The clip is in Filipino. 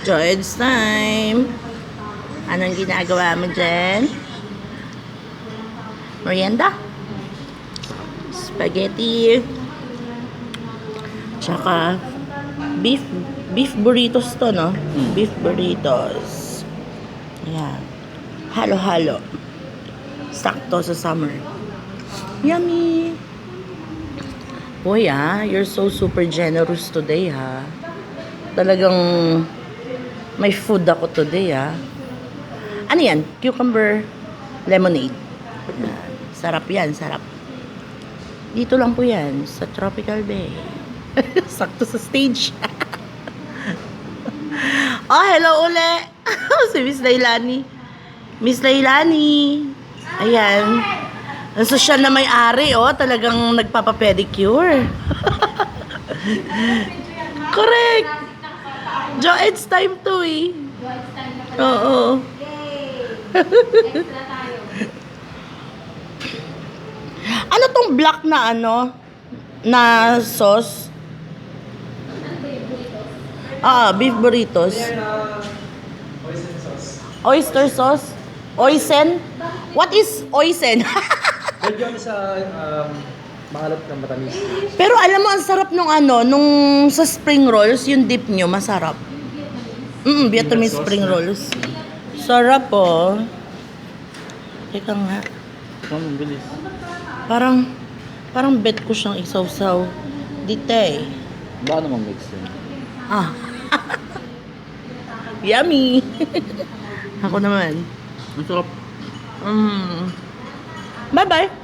Joed's time. Anong ginagawa mo dyan? Merienda? Spaghetti. Tsaka beef beef burritos to, no? Beef burritos. Ayan. Halo-halo. Sakto sa summer. Yummy! Boy, ah, you're so super generous today, ha? Talagang may food ako today, ah. Ano yan? Cucumber lemonade. Sarap yan, sarap. Dito lang po yan, sa Tropical Bay. Sakto sa stage. oh, hello uli. si Miss Lailani. Miss Lailani. Ayan. Ang sosyal na may-ari, oh. Talagang nagpapapedicure. Correct. Jo, it's time to eh. Oo. ano tong black na ano? Na sauce? Ah, beef burritos. Oyster sauce? Oisen? What is oisen? Medyo ano sa um, mahalap na matamis. Pero alam mo, ang sarap nung ano, nung sa spring rolls, yung dip nyo, masarap. Mm, Vietnamese sauce spring na. rolls. Sarap oh. Teka nga. Ano, ang bilis. Parang, parang bet ko siyang isaw-saw. Dito eh. Baka naman mix yun. Ah. Yummy! Ako naman. Ang sarap. Mm. Bye-bye!